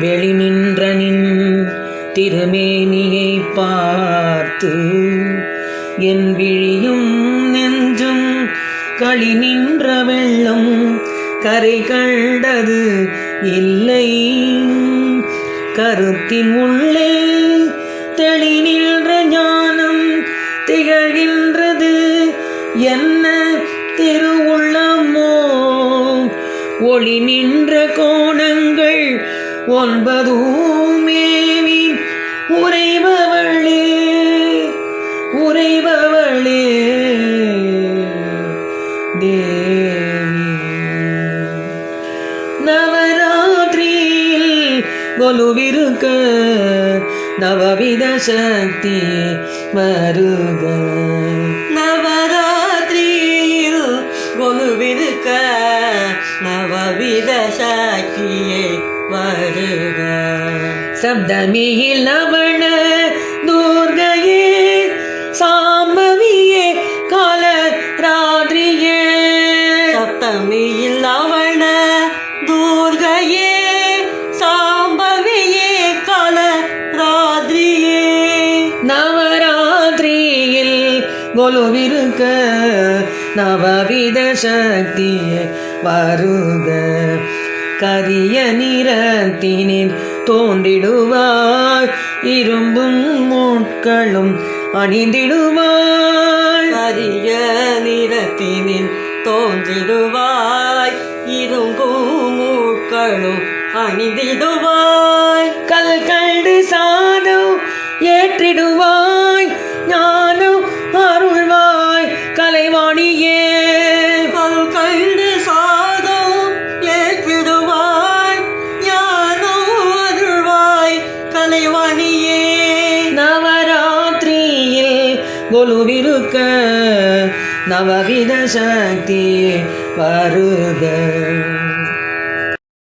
வெளி நின்ற நின் திருமேனியை பார்த்து என் விழியும் நெஞ்சும் களி நின்ற வெள்ளம் கரை கண்டது இல்லை. கருத்தின் உள்ளே தெளி நின்ற ஞானம் திகழ்கின்றது. என்ன திருவுள் ஒளி நின்ற கோணங்கள் ஒன்பதுமேவி உறைபவளே உறைபவளே தேவி. நவராத்திரியில் கொலுவிருக்க நவவித சக்தி வருக. நவவித சக்தியை வருக. சப்தமியில் லவண துர்கையே சாம்பவியே கால ராத்ரியே சப்தமியில் போலுவிருக்க நவவித சக்தியே வருக. கரிய நிறத்தினில் தோன்றிடுவாய். இரும்பும் மூட்களும் அணிந்திடுவாய். கரிய நிறத்தினில் தோன்றிடுவாய். இரும்பும் மூட்களும் அணிந்திடுவாய். கல்க கொலுவிருக்க நவவித சக்தி வருக.